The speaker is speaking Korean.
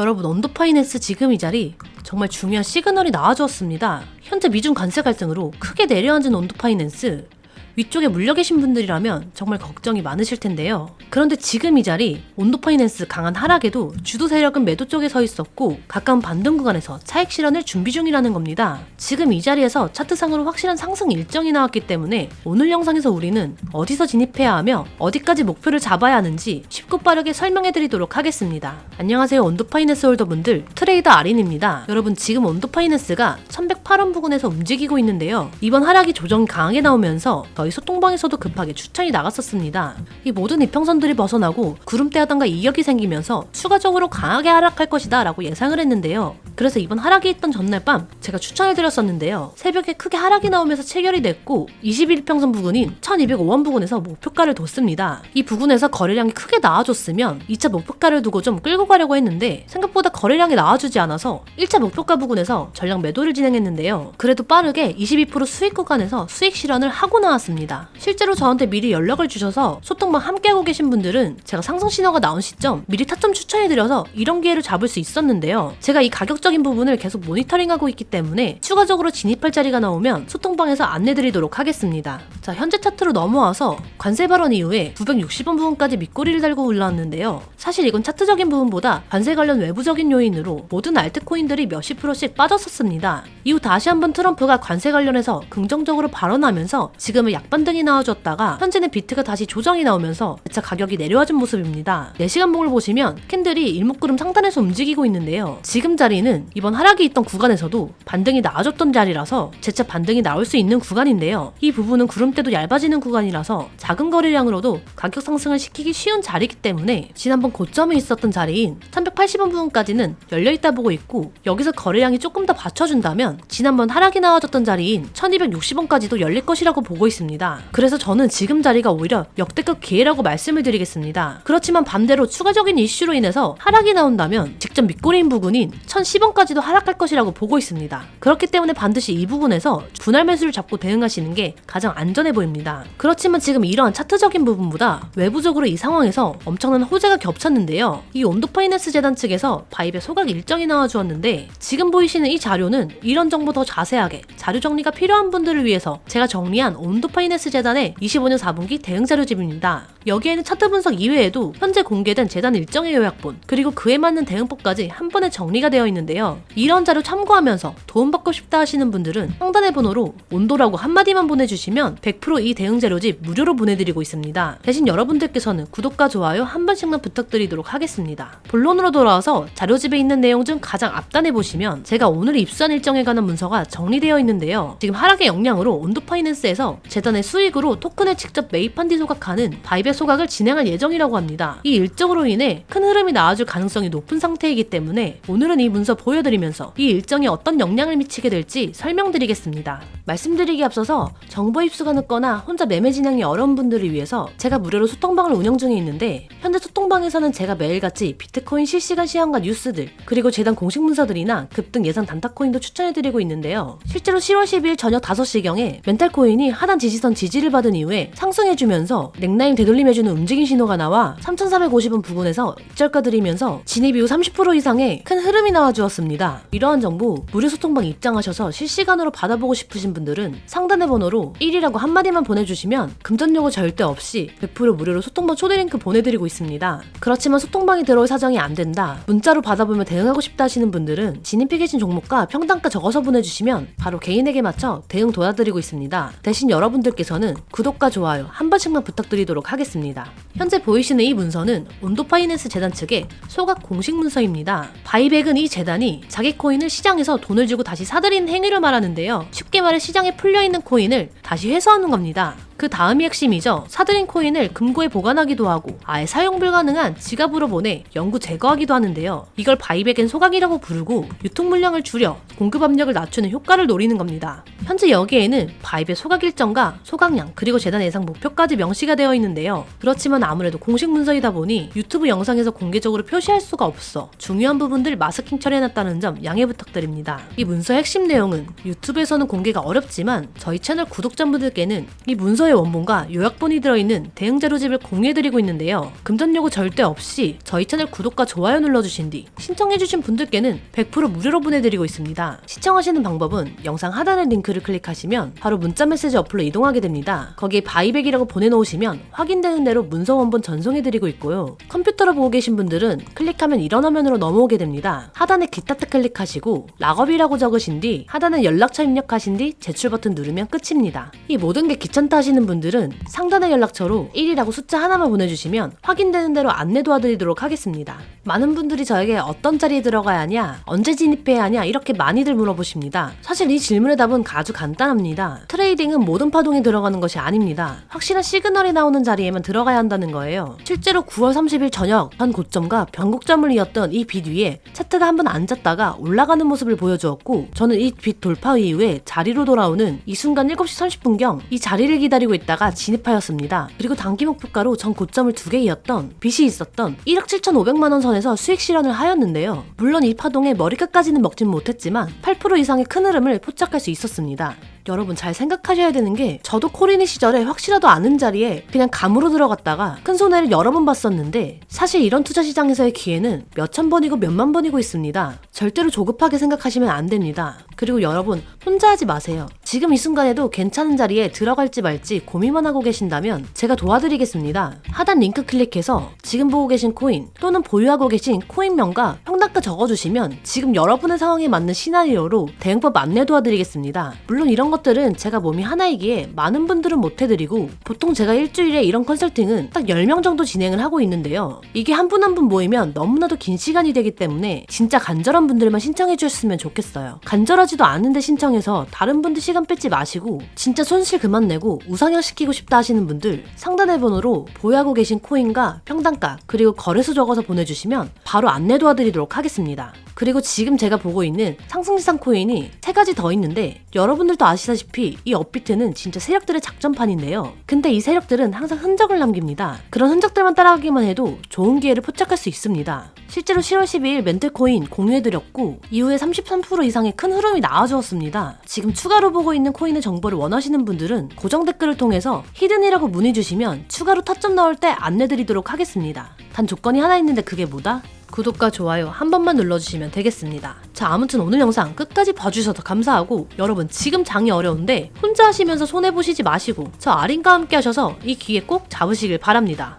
여러분 온도파이낸스 지금 이 자리 정말 중요한 시그널이 나와주었습니다. 현재 미중 관세 갈등으로 크게 내려앉은 온도파이낸스 위쪽에 물려 계신 분들이라면 정말 걱정이 많으실 텐데요. 그런데 지금 이 자리 온도 파이낸스 강한 하락에도 주도 세력은 매도 쪽에 서 있었고 가까운 반등 구간에서 차익 실현을 준비 중이라는 겁니다. 지금 이 자리에서 차트상으로 확실한 상승 일정이 나왔기 때문에 오늘 영상에서 우리는 어디서 진입해야 하며 어디까지 목표를 잡아야 하는지 쉽고 빠르게 설명해 드리도록 하겠습니다. 안녕하세요 온도 파이낸스 홀더분들 트레이더 아린입니다. 여러분 지금 온도 파이낸스가 1108원 부근에서 움직이고 있는데요. 이번 하락이 조정이 강하게 나오면서 저희 소통방에서도 급하게 추천이 나갔었습니다. 이 모든 이평선들이 벗어나고 구름대하던가 이격이 생기면서 추가적으로 강하게 하락할 것이다 라고 예상을 했는데요. 그래서 이번 하락이 있던 전날 밤 제가 추천을 드렸었는데요. 새벽에 크게 하락이 나오면서 체결이 됐고 21평선 부근인 1205원 부근에서 목표가를 뒀습니다. 이 부근에서 거래량이 크게 나와줬으면 2차 목표가를 두고 좀 끌고 가려고 했는데 생각보다 거래량이 나와주지 않아서 1차 목표가 부근에서 전량 매도를 진행했는데요. 그래도 빠르게 22% 수익 구간에서 수익 실현을 하고 나왔습니다. 실제로 저한테 미리 연락을 주셔서 소통방 함께하고 계신 분들은 제가 상승 신호가 나온 시점 미리 타점 추천해드려서 이런 기회를 잡을 수 있었는데요. 제가 이 가격적인 부분을 계속 모니터링하고 있기 때문에 추가적으로 진입할 자리가 나오면 소통방에서 안내드리도록 하겠습니다. 자, 현재 차트로 넘어와서 관세 발언 이후에 960원 부분까지 밑꼬리를 달고 올라왔는데요. 사실 이건 차트적인 부분보다 관세 관련 외부적인 요인으로 모든 알트코인들이 몇십 프로씩 빠졌었습니다. 이후 다시 한번 트럼프가 관세 관련해서 긍정적으로 발언하면서 지금은 약반등이 나와줬다가 현재는 비트가 다시 조정이 나오면서 재차 가격이 내려와준 모습입니다. 4시간 봉을 보시면 캔들이 일목구름 상단에서 움직이고 있는데요. 지금 자리는 이번 하락이 있던 구간에서도 반등이 나와줬던 자리라서 재차 반등이 나올 수 있는 구간인데요. 이 부분은 구름대도 얇아지는 구간이라서 작은 거래량으로도 가격 상승을 시키기 쉬운 자리이기 때문에 지난번 고점에 있었던 자리인 380원 부분까지는 열려있다 보고 있고 여기서 거래량이 조금 더 받쳐준다면 지난번 하락이 나와줬던 자리인 1260원까지도 열릴 것이라고 보고 있습니다. 그래서 저는 지금 자리가 오히려 역대급 기회라고 말씀을 드리겠습니다. 그렇지만 반대로 추가적인 이슈로 인해서 하락이 나온다면 직접 밑꼬리인 부분인 1010원까지도 하락할 것이라고 보고 있습니다. 그렇기 때문에 반드시 이 부분에서 분할 매수를 잡고 대응하시는 게 가장 안전해 보입니다. 그렇지만 지금 이러한 차트적인 부분보다 외부적으로 이 상황에서 엄청난 호재가 겹쳤는데요. 이 온도파이낸스 재단 측에서 바이브의 소각 일정이 나와주었는데 지금 보이시는 이 자료는 이런 정보 더 자세하게 자료 정리가 필요한 분들을 위해서 제가 정리한 온도파 이낸스 재단의 25년 4분기 대응 자료집입니다. 여기에는 차트 분석 이외에도 현재 공개된 재단 일정의 요약본 그리고 그에 맞는 대응법까지 한 번에 정리가 되어 있는데요. 이런 자료 참고하면서 도움받고 싶다 하시는 분들은 상단의 번호로 온도라고 한마디만 보내주시면 100%이 대응 자료집 무료로 보내드리고 있습니다. 대신 여러분들께서는 구독과 좋아요 한 번씩만 부탁드리도록 하겠습니다. 본론으로 돌아와서 자료집에 있는 내용 중 가장 앞단에 보시면 제가 오늘 입수한 일정에 관한 문서가 정리되어 있는데요. 지금 하락의 영향으로 온도 파이낸스에서 재단 의 수익으로 토큰을 직접 매입한 뒤 소각하는 바이베 소각을 진행할 예정이라고 합니다. 이 일정으로 인해 큰 흐름이 나와줄 가능성이 높은 상태이기 때문에 오늘은 이 문서 보여드리면서 이 일정이 어떤 영향을 미치게 될지 설명드리겠습니다. 말씀드리기 앞서서 정보 입수가 늦거나 혼자 매매 진행이 어려운 분들을 위해서 제가 무료로 소통방을 운영 중에 있는데 현재 소통방에서는 제가 매일같이 비트코인 실시간 시황과 뉴스들 그리고 재단 공식 문서들이나 급등 예상 단타코인도 추천해드리고 있는데요. 실제로 10월 12일 저녁 5시경에 멘탈코인이 하단 지지 선 지지를 받은 이후에 상승해주면서 넥라인 되돌림해주는 움직임 신호가 나와 3,450원 부근에서 입절가 드리면서 진입 이후 30% 이상의 큰 흐름이 나와주었습니다. 이러한 정보 무료 소통방 입장하셔서 실시간으로 받아보고 싶으신 분들은 상단의 번호로 1이라고 한마디만 보내주시면 금전 요구 절대 없이 100% 무료로 소통방 초대 링크 보내드리고 있습니다. 그렇지만 소통방이 들어올 사정이 안 된다. 문자로 받아보면 대응하고 싶다 하시는 분들은 진입해 계신 종목과 평단가 적어서 보내주시면 바로 개인에게 맞춰 대응 도와드리고 있습니다. 대신 여러분들 께서는 구독과 좋아요 한 번씩만 부탁드리도록 하겠습니다. 현재 보이시는 이 문서는 온도 파이낸스 재단 측의 소각 공식 문서입니다. 바이백은 이 재단이 자기 코인을 시장에서 돈을 주고 다시 사들이는 행위를 말하는데요. 쉽게 말해 시장에 풀려있는 코인을 다시 회수하는 겁니다. 그 다음이 핵심이죠. 사들인 코인을 금고에 보관하기도 하고 아예 사용 불가능한 지갑으로 보내 영구 제거하기도 하는데요. 이걸 바이백엔 소각이라고 부르고 유통 물량을 줄여 공급 압력을 낮추는 효과를 노리는 겁니다. 현재 여기에는 바이백 소각 일정과 소각량 그리고 재단 예상 목표까지 명시가 되어 있는데요. 그렇지만 아무래도 공식 문서이다 보니 유튜브 영상에서 공개적으로 표시할 수가 없어 중요한 부분들 마스킹 처리해놨다는 점 양해 부탁드립니다. 이 문서의 핵심 내용은 유튜브에서는 공개가 어렵지만 저희 채널 구독자분들께는 이 문서 의 원서의 원본과 요약본이 들어있는 대응 자료집을 공유해드리고 있는데요. 금전 요구 절대 없이 저희 채널 구독과 좋아요 눌러주신 뒤 신청해주신 분들께는 100% 무료로 보내드리고 있습니다. 시청하시는 방법은 영상 하단의 링크를 클릭하시면 바로 문자 메시지 어플로 이동하게 됩니다. 거기에 바이백이라고 보내놓으시면 확인되는 대로 문서 원본 전송해드리고 있고요. 컴퓨터로 보고 계신 분들은 클릭하면 이런 화면으로 넘어오게 됩니다. 하단에 기타 탭 클릭하시고 락업이라고 적으신 뒤 하단에 연락처 입력하신 뒤 제출 버튼 누르면 끝입니다. 이 모든 게 귀찮다 하시는 분들은 상단의 연락처로 1이라고 숫자 하나만 보내주시면 확인되는 대로 안내 도와드리도록 하겠습니다. 많은 분들이 저에게 어떤 자리에 들어가야 하냐, 언제 진입해야 하냐 이렇게 많이들 물어보십니다. 사실 이 질문의 답은 아주 간단합니다. 트레이딩은 모든 파동에 들어가는 것이 아닙니다. 확실한 시그널이 나오는 자리에만 들어가야 한다는 거예요. 실제로 9월 30일 저녁 전 고점과 변곡점을 이었던 이 빛 위에 차트가 한번 앉았다가 올라가는 모습을 보여주었고 저는 이 빛 돌파 이후에 자리로 돌아오는 이 순간 7시 30분경 이 자리를 기다리고 있다가 진입하였습니다. 그리고 단기 목표가로 전 고점을 두개 이었던 빛이 있었던 1억 7,500만 원 선에서 수익 실현을 하였는데요. 물론 이 파동에 머리끝까지는 먹진 못했지만 8% 이상의 큰 흐름을 포착할 수 있었습니다. 여러분 잘 생각하셔야 되는 게 저도 코리네 시절에 확실하도 않은 자리에 그냥 감으로 들어갔다가 큰 손해를 여러 번 봤었는데 사실 이런 투자 시장에서의 기회는 몇천 번이고 몇만 번이고 있습니다. 절대로 조급하게 생각하시면 안 됩니다. 그리고 여러분 혼자 하지 마세요. 지금 이 순간에도 괜찮은 자리에 들어갈지 말지 고민만 하고 계신다면 제가 도와드리겠습니다. 하단 링크 클릭해서 지금 보고 계신 코인 또는 보유하고 계신 코인명과 평 단가 적어주시면 지금 여러분의 상황에 맞는 시나리오로 대응법 안내 도와드리겠습니다. 물론 이런 것들은 제가 몸이 하나이기에 많은 분들은 못 해드리고 보통 제가 일주일에 이런 컨설팅은 딱 10명 정도 진행을 하고 있는데요. 이게 한 분 한 분 모이면 너무나도 긴 시간이 되기 때문에 진짜 간절한 분들만 신청해 주셨으면 좋겠어요. 간절하지도 않은데 신청해서 다른 분들 시간 뺏지 마시고 진짜 손실 그만 내고 우상향 시키고 싶다 하시는 분들 상단의 번호로 보유하고 계신 코인과 평단가 그리고 거래소 적어서 보내주시면 바로 안내 도와드리도록 하겠습니다. 그리고 지금 제가 보고 있는 상승지상 코인이 세 가지 더 있는데 여러분들도 아시다시피 이 업비트는 진짜 세력들의 작전판인데요. 근데 이 세력들은 항상 흔적을 남깁니다. 그런 흔적들만 따라가기만 해도 좋은 기회를 포착할 수 있습니다. 실제로 10월 12일 멘틀코인 공유해드렸고 이후에 33% 이상의 큰 흐름이 나와주었습니다. 지금 추가로 보고 있는 코인의 정보를 원하시는 분들은 고정 댓글을 통해서 히든이라고 문의 주시면 추가로 타점 나올 때 안내드리도록 하겠습니다. 단 조건이 하나 있는데 그게 뭐다? 구독과 좋아요 한 번만 눌러주시면 되겠습니다. 자, 아무튼 오늘 영상 끝까지 봐주셔서 감사하고 여러분 지금 장이 어려운데 혼자 하시면서 손해보시지 마시고 저 아린과 함께 하셔서 이 기회 꼭 잡으시길 바랍니다.